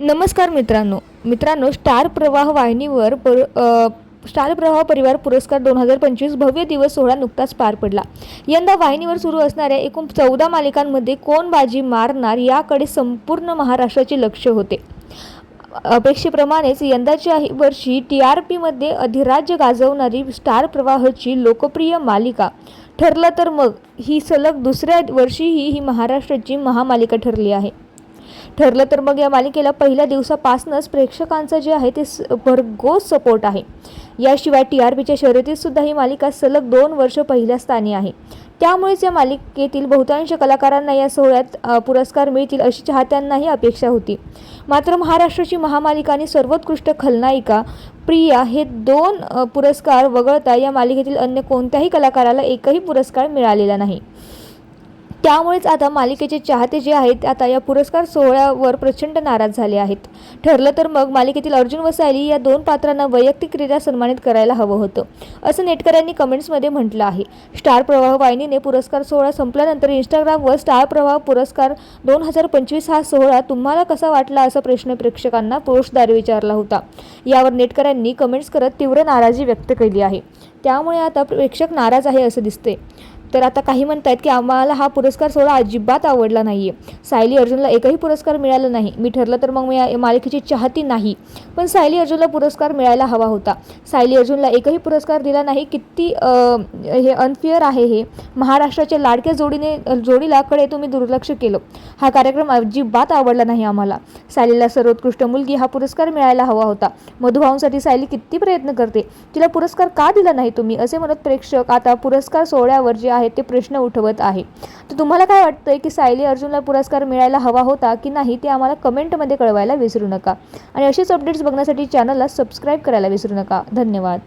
नमस्कार मित्रांनो. मित्रांनो स्टार प्रवाह वाहिनीवर पर स्टार प्रवाह परिवार पुरस्कार दोन हजार पंचवीस भव्य दिवस सोहळा नुकताच पार पडला. यंदा वाहिनीवर सुरू असणाऱ्या एकूण चौदा मालिकांमध्ये कोण बाजी मारणार याकडे संपूर्ण महाराष्ट्राचे लक्ष होते. अपेक्षेप्रमाणेच यंदाच्या वर्षी टी आर पीमध्ये अधिराज्य गाजवणारी स्टार प्रवाहची लोकप्रिय मालिका ठरलं तर मग ही सलग दुसऱ्या वर्षीही ही महाराष्ट्राची महामालिका ठरली आहे. ठरलं तर मग या मालिकेला पहिल्या दिवसापासूनच प्रेक्षकांचं जे आहे ते स भरघोस सपोर्ट आहे. याशिवाय टी आर पीच्या शर्यतीत सुद्धा ही मालिका सलग दोन वर्ष पहिल्या स्थानी आहे. त्यामुळेच या मालिकेतील बहुतांश कलाकारांना या सोहळ्यात पुरस्कार मिळतील अशी चाहत्यांनाही अपेक्षा होती. मात्र महाराष्ट्राची महामालिका आणि सर्वोत्कृष्ट खलनायिका प्रिया हे दोन पुरस्कार वगळता या मालिकेतील अन्य कोणत्याही कलाकाराला एकही पुरस्कार मिळालेला नाही. त्यामुळेच आता मालिकेचे चाहते जे आहेत ते आता या पुरस्कार सोहळ्यावर प्रचंड नाराज झाले आहेत. ठरलं तर मग मालिकेतील अर्जुन व सायली या दोन पात्रांना वैयक्तिकरित्या सन्मानित करायला हवं होतं असं नेटकऱ्यांनी कमेंट्समध्ये म्हटलं आहे. स्टार प्रवाह वाहिनीने पुरस्कार सोहळा संपल्यानंतर इंस्टाग्रामवर स्टार प्रवाह पुरस्कार दोन हजार पंचवीस हा सोहळा तुम्हाला कसा वाटला असा प्रश्न प्रेक्षकांना पोस्टद्वारे विचारला होता. यावर नेटकऱ्यांनी कमेंट्स करत तीव्र नाराजी व्यक्त केली आहे. त्यामुळे आता प्रेक्षक नाराज आहे असं दिसते तर आता काही म्हणतायत की आम्हाला हा पुरस्कार सोहळा अजिबात आवडला नाही आहे सायली अर्जुनला एकही पुरस्कार मिळाला नाही. मी ठरलं तर मग मी या मालिकेची चाहती नाही. पण सायली अर्जुनला पुरस्कार मिळायला हवा होता. सायली अर्जुनला एकही पुरस्कार दिला नाही. किती हे अनफिअर आहे हे. महाराष्ट्राच्या लाडक्या जोडीने जोडीलाकडे तुम्ही दुर्लक्ष केलं. हा कार्यक्रम अजिबात आवडला नाही आम्हाला. सायलीला सर्वोत्कृष्ट मुलगी हा पुरस्कार मिळायला हवा होता. मधुभाऊंसाठी सायली किती प्रयत्न करते. तिला पुरस्कार का दिला नाही तुम्ही? असे म्हणत प्रेक्षक आता पुरस्कार सोहळ्यावर जे आहेत ते प्रश्न उठवत आहे. तर तुम्हाला काय वाटतंय की सायली अर्जुनला पुरस्कार मिळायला हवा होता की नाही ते आम्हाला कमेंटमध्ये कळवायला विसरू नका. आणि असेच अपडेट्स बघण्यासाठी चॅनलला सबस्क्राईब करायला विसरू नका. धन्यवाद.